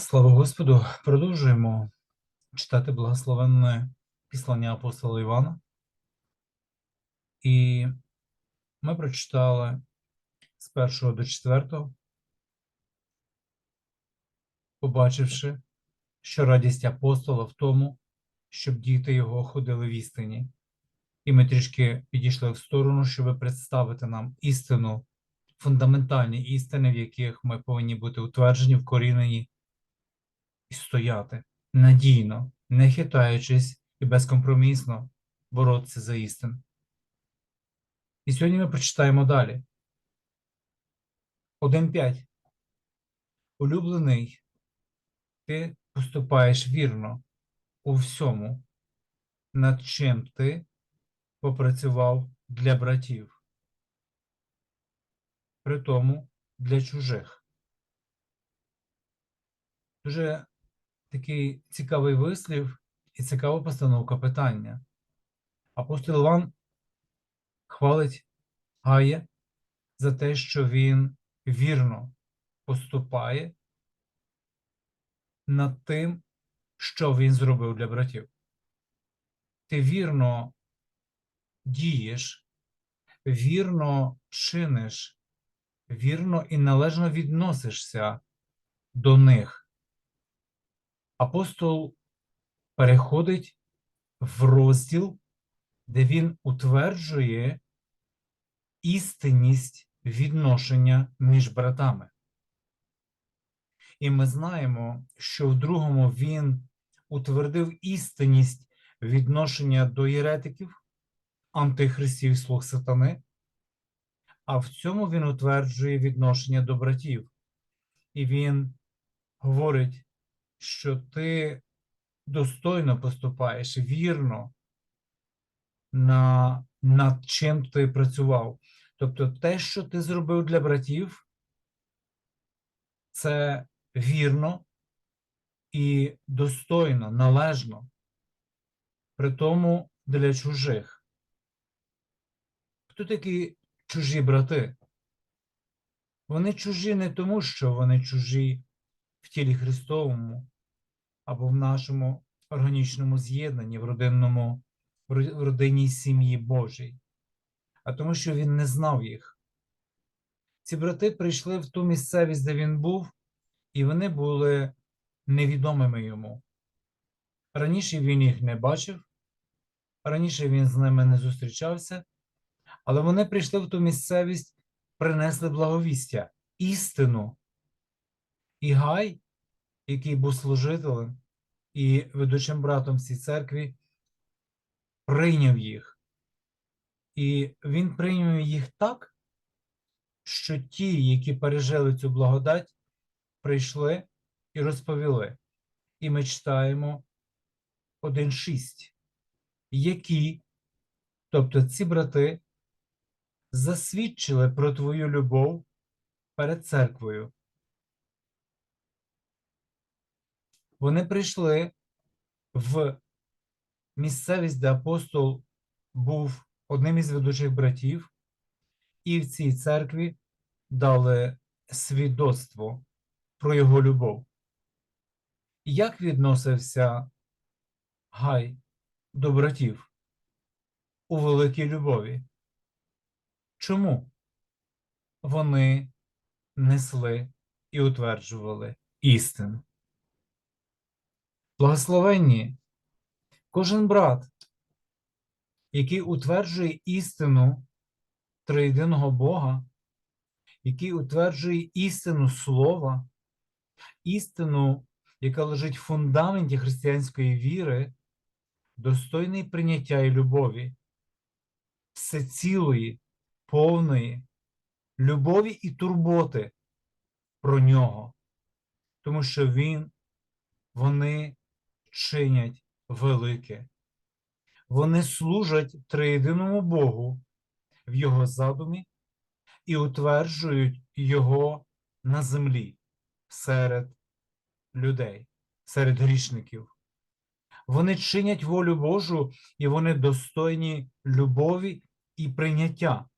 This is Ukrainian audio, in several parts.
Слава Господу! Продовжуємо читати благословенне післання апостола Івана. І ми прочитали з першого до четвертого, побачивши, що радість апостола в тому, щоб діти його ходили в істині. І ми трішки підійшли в сторону, щоб представити нам істину, фундаментальні істини, в яких ми повинні бути утверджені, вкорінені і стояти надійно, не хитаючись і безкомпромісно боротися за істину. І сьогодні ми прочитаємо далі. 1.5. Улюблений, ти поступаєш вірно у всьому, над чим ти попрацював для братів, при тому для чужих. Дуже такий цікавий вислів і цікава постановка питання. Апостол Іван хвалить Гая за те, що він вірно поступає над тим, що він зробив для братів. Ти вірно дієш, вірно чиниш, вірно і належно відносишся до них апостол переходить в розділ, де він утверджує істинність відношення між братами. І ми знаємо, що в другому він утвердив істинність відношення до єретиків, антихристів слуг сатани, а в цьому він утверджує відношення до братів. І він говорить, що ти достойно поступаєш, вірно, на, над чим ти працював. Тобто те, що ти зробив для братів, це вірно і достойно, належно, при тому для чужих. Хто такі чужі брати? Вони чужі не тому, що вони чужі в тілі Христовому або в нашому органічному з'єднанні, в родинному, в родинній сім'ї Божій, а тому, що він не знав їх. Ці брати прийшли в ту місцевість, де він був, і вони були невідомими йому. Раніше він їх не бачив, раніше він з ними не зустрічався, але вони прийшли в ту місцевість, принесли благовістя, істину. І Гай, який був служителем і ведучим братом в цій церкві, прийняв їх. І він прийняв їх так, що ті, які пережили цю благодать, прийшли і розповіли. І ми читаємо 1.6, які, тобто ці брати, засвідчили про твою любов перед церквою. Вони прийшли в місцевість, де апостол був одним із ведучих братів, і в цій церкві дали свідоцтво про його любов. Як відносився Гай до братів у великій любові? Чому вони несли і утверджували істину? Благословенні. Кожен брат, який утверджує істину триєдиного Бога, який утверджує істину Слова, істину, яка лежить в фундаменті християнської віри, достойний прийняття і любові, всецілої, повної, любові і турботи про нього, тому що він, вони чинять велике. Вони служать триєдиному Богу в Його задумі і утверджують Його на землі серед людей, серед грішників. Вони чинять волю Божу і вони достойні любові і прийняття.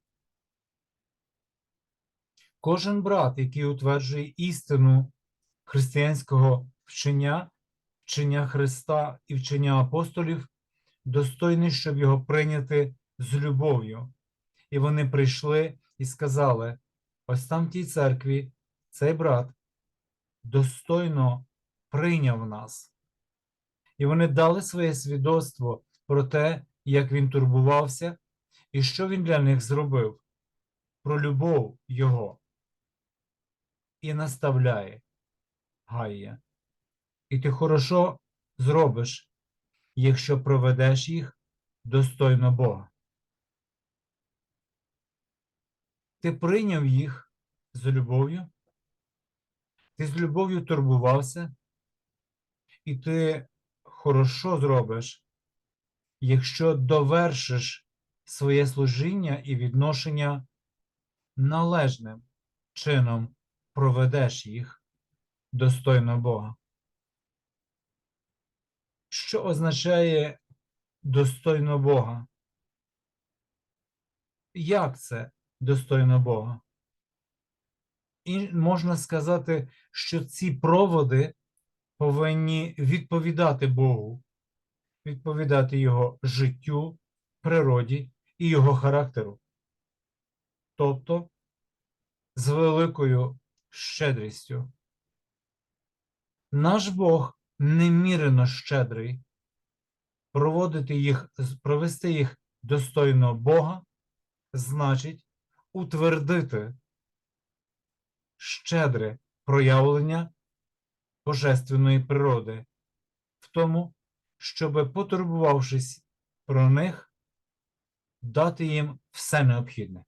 Кожен брат, який утверджує істину християнського вчення, вчення Христа і вчення апостолів, достойний, щоб його прийняти з любов'ю. І вони прийшли і сказали: ось там в тій церкві цей брат достойно прийняв нас. І вони дали своє свідоцтво про те, як він турбувався і що він для них зробив, про любов Його. І наставляє Гайя. І ти хорошо зробиш, якщо проведеш їх достойно Бога. Ти прийняв їх з любов'ю, ти з любов'ю турбувався, і ти хорошо зробиш, якщо довершиш своє служіння і відношення належним чином проведеш їх достойно Бога. Що означає достойно Бога? Як це достойно Бога? І можна сказати, що ці проводи повинні відповідати Богу, відповідати Його життю, природі і Його характеру. Тобто з великою щедрістю. Наш Бог немірено щедрий, проводити їх, провести їх достойно Бога, значить утвердити щедре проявлення божественної природи в тому, щоб, потурбувавшись про них, дати їм все необхідне.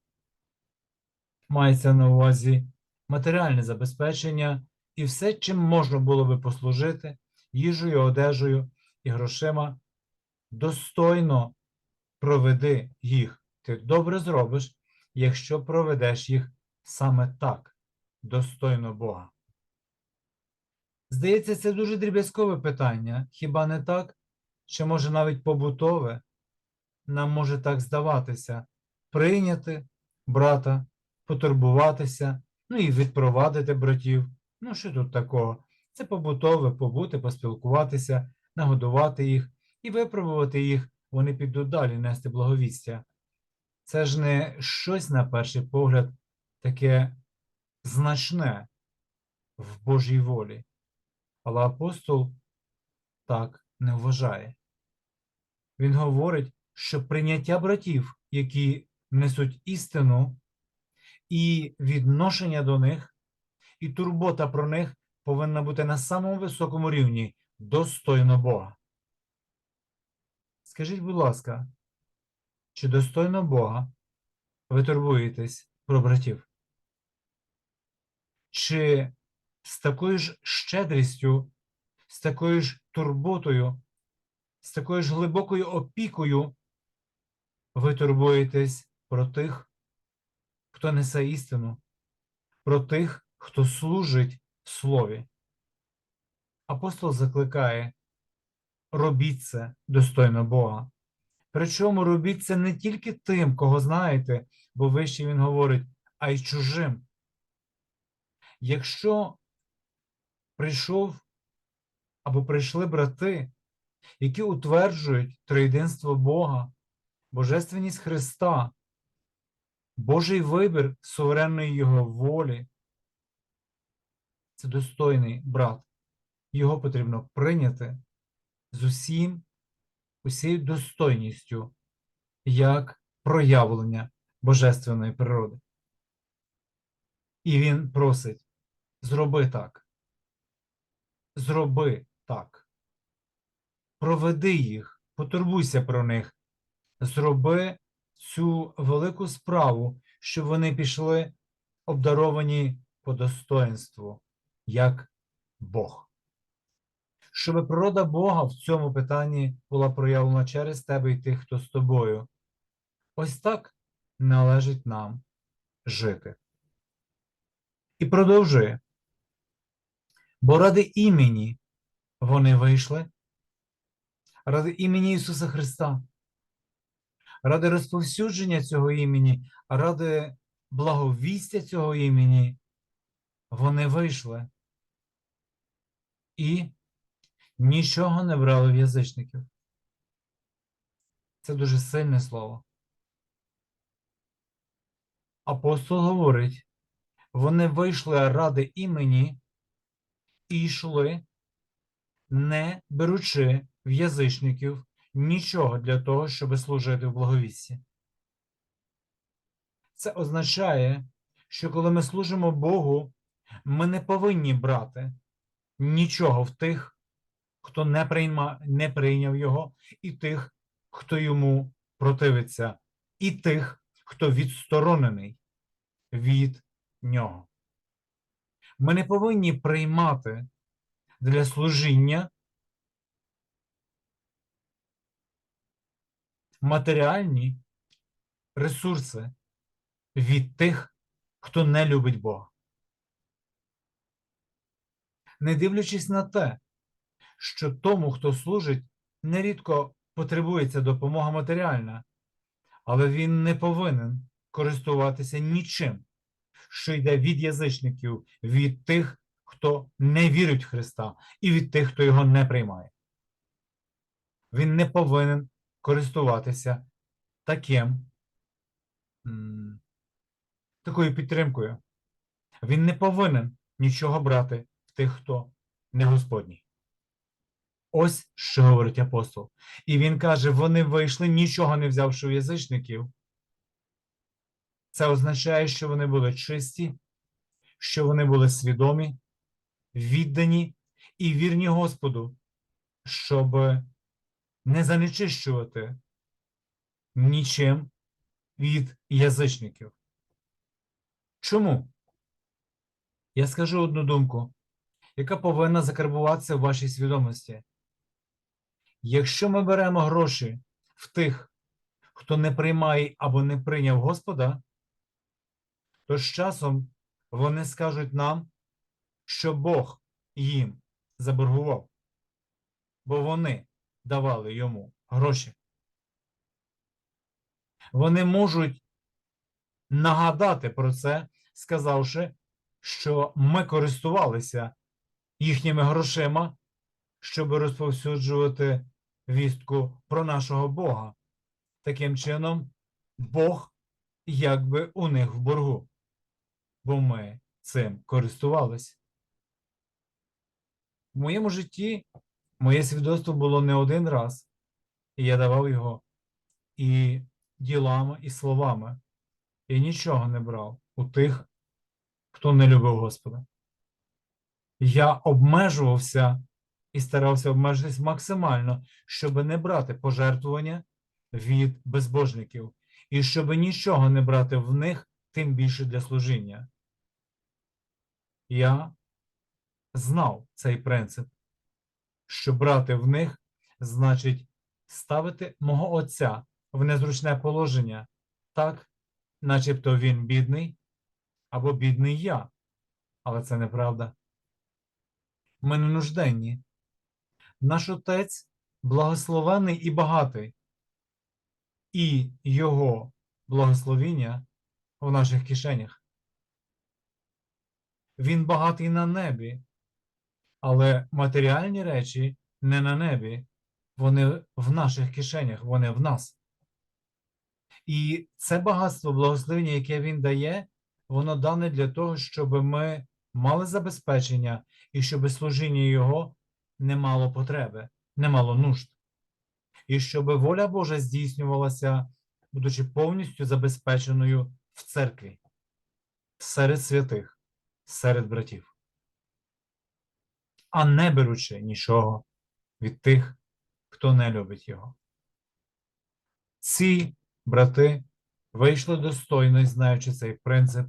Мається на увазі матеріальне забезпечення і все, чим можна було би послужити їжею, одежею і грошима, достойно проведи їх. Ти добре зробиш, якщо проведеш їх саме так, достойно Бога. Здається, це дуже дріб'язкове питання, хіба не так? Чи може навіть побутове? Нам може так здаватися прийняти брата, потурбуватися, ну і відпровадити братів. Ну, що тут такого? Це побутове, побути, поспілкуватися, нагодувати їх і випробувати їх, вони підуть далі нести благовістя. Це ж не щось, на перший погляд, таке значне в Божій волі. Але апостол так не вважає. Він говорить, що прийняття братів, які несуть істину, і відношення до них, і турбота про них повинна бути на самому високому рівні достойно Бога. Скажіть, будь ласка, чи достойно Бога ви турбуєтесь про братів? Чи з такою ж щедрістю, з такою ж турботою, з такою ж глибокою опікою ви турбуєтесь про тих, хто несе істину, про тих, хто служить слові. Апостол закликає робіть це достойно Бога. Причому робіть це не тільки тим, кого знаєте, бо вище він говорить, а й чужим. Якщо прийшов або прийшли брати, які утверджують триєдинство Бога, Божественність Христа, Божий вибір суверенної Його волі, це достойний брат. Його потрібно прийняти з усім, усією достойністю, як проявлення Божественної природи. І він просить: зроби так. Зроби так. Проведи їх, потурбуйся про них, зроби цю велику справу, щоб вони пішли обдаровані по достоинству, як Бог. Щоб природа Бога в цьому питанні була проявлена через тебе і тих, хто з тобою. Ось так належить нам жити. І продовжує. Бо ради імені вони вийшли, ради імені Ісуса Христа, ради розповсюдження цього імені, ради благовістя цього імені, вони вийшли. І нічого не брали в язичників. Це дуже сильне слово. Апостол говорить, вони вийшли ради імені і йшли, не беручи в язичників нічого для того, щоб служити в благовісті. Це означає, що коли ми служимо Богу, ми не повинні брати нічого в тих, хто не, прийма, не прийняв його, і тих, хто йому противиться, і тих, хто відсторонений від нього. Ми не повинні приймати для служіння матеріальні ресурси від тих, хто не любить Бога. Не дивлячись на те, що тому, хто служить, нерідко потребується допомога матеріальна, але він не повинен користуватися нічим, що йде від язичників, від тих, хто не вірить в Христа, і від тих, хто його не приймає. Він не повинен користуватися таким, такою підтримкою. Він не повинен нічого брати тих, хто не Господній. Ось що говорить апостол. І він каже: вони вийшли, нічого не взявши у язичників. Це означає, що вони були чисті, що вони були свідомі, віддані і вірні Господу, щоб не занечищувати нічим від язичників. Чому? Я скажу одну думку, яка повинна закарбуватися в вашій свідомості. Якщо ми беремо гроші в тих, хто не приймає або не прийняв Господа, то з часом вони скажуть нам, що Бог їм заборгував, бо вони давали йому гроші. Вони можуть нагадати про це, сказавши, що ми користувалися їхніми грошима, щоб розповсюджувати вістку про нашого Бога. Таким чином, Бог якби у них в боргу, бо ми цим користувалися. В моєму житті моє свідоцтво було не один раз, і я давав його і ділами, і словами. Я нічого не брав у тих, хто не любив Господа. Я обмежувався і старався обмежитись максимально, щоб не брати пожертвування від безбожників, і щоб нічого не брати в них, тим більше для служіння. Я знав цей принцип, що брати в них значить ставити мого отця в незручне положення, так, начебто він бідний або бідний я. Але це неправда. Ми не нужденні. Наш отець благословений і багатий, і його благословіння в наших кишенях. Він багатий на небі, але матеріальні речі не на небі, вони в наших кишенях, вони в нас. І це багатство благословення, яке він дає, воно дане для того, щоб ми мали забезпечення і щоб служіння Його не мало потреби, не мало нужд. І щоб воля Божа здійснювалася, будучи повністю забезпеченою в церкві, серед святих, серед братів, а не беручи нічого від тих, хто не любить його. Ці брати вийшли достойно знаючи цей принцип,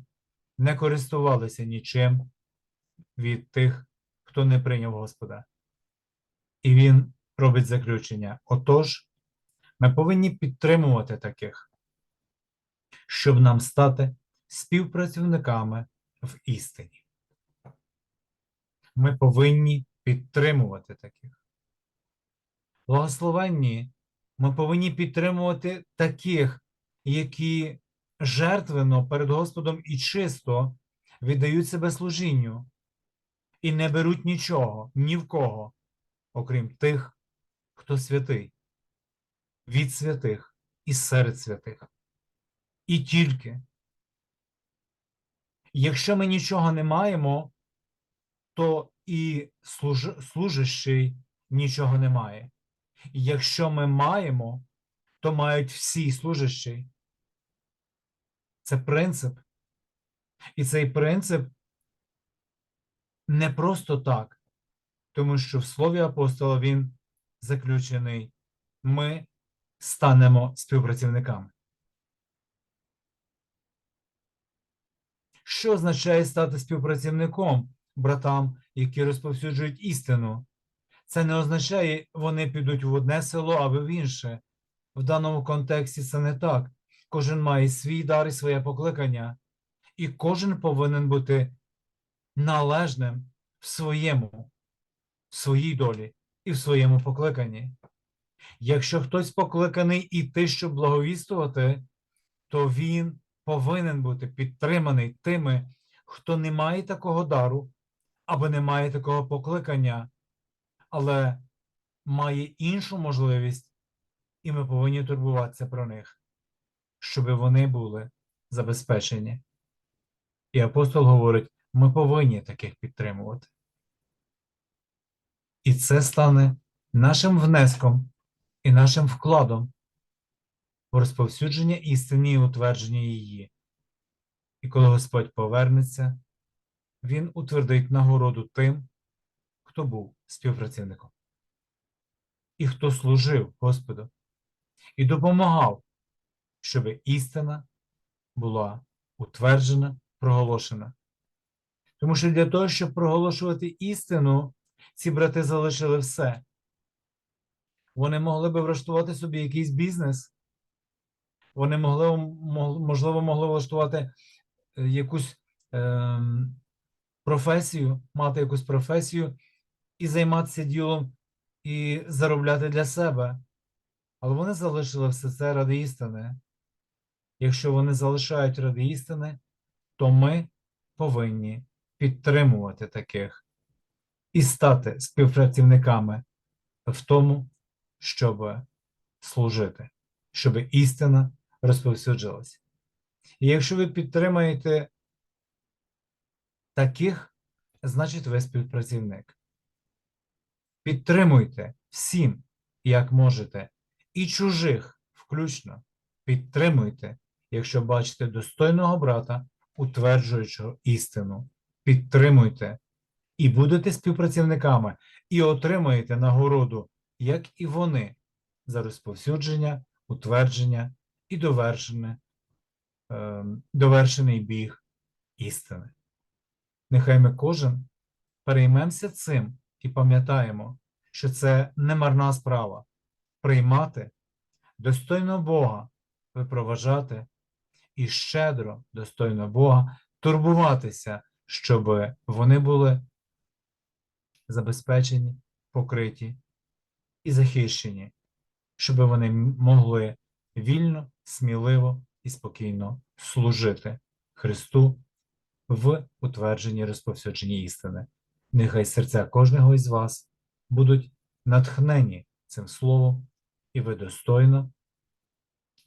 не користувалися нічим від тих, хто не прийняв Господа. І він робить заключення. Отож, ми повинні підтримувати таких, щоб нам стати співпрацівниками в істині. Ми повинні підтримувати таких. Благословенні ми повинні підтримувати таких, які жертвенно перед Господом і чисто віддають себе служінню, і не беруть нічого, ні в кого, окрім тих, хто святий, від святих і серед святих. І тільки. Якщо ми нічого не маємо, то і служ... служащий нічого не має. Якщо ми маємо, то мають всі служащі. Це принцип. І цей принцип не просто так, тому що в слові апостола він заключений. Ми станемо співпрацівниками. Що означає стати співпрацівником братам, які розповсюджують істину? Це не означає, вони підуть в одне село або в інше. В даному контексті це не так. Кожен має свій дар і своє покликання, і кожен повинен бути належним в своєму, в своїй долі і в своєму покликанні. Якщо хтось покликаний іти, щоб благовістувати, то він повинен бути підтриманий тими, хто не має такого дару або не має такого покликання, але має іншу можливість, і ми повинні турбуватися про них, щоб вони були забезпечені. І апостол говорить: ми повинні таких підтримувати. І це стане нашим внеском і нашим вкладом в розповсюдження істини і утвердження її. І коли Господь повернеться, Він утвердить нагороду тим, хто був співпрацівником, і хто служив Господу, і допомагав, щоб істина була утверджена, проголошена. Тому що для того, щоб проголошувати істину, ці брати залишили все. Вони могли би влаштувати собі якийсь бізнес, вони могли, можливо, могли влаштувати е, якусь ем, професію, мати якусь професію і займатися ділом і заробляти для себе. Але вони залишили все це ради істини. Якщо вони залишають ради істини, то ми повинні підтримувати таких і стати співпрацівниками в тому, щоб служити, щоб істина розповсюджилася. І якщо ви підтримаєте таких, значить ви співпрацівник. Підтримуйте всім, як можете, і чужих включно. Підтримуйте, якщо бачите достойного брата, утверджуючого істину. Підтримуйте і будете співпрацівниками, і отримаєте нагороду, як і вони, за розповсюдження, утвердження і довершене, е, довершений біг істини. Нехай ми кожен переймемося цим і пам'ятаємо, що це не марна справа приймати достойно Бога, випроважати і щедро достойно Бога турбуватися, щоб вони були забезпечені, покриті і захищені, щоб вони могли вільно, сміливо і спокійно служити Христу в утвердженні розповсюдженні істини. Нехай серця кожного із вас будуть натхнені цим словом, і ви достойно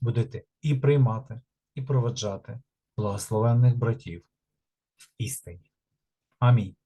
будете і приймати, і проведжати благословенних братів в істині. Амінь.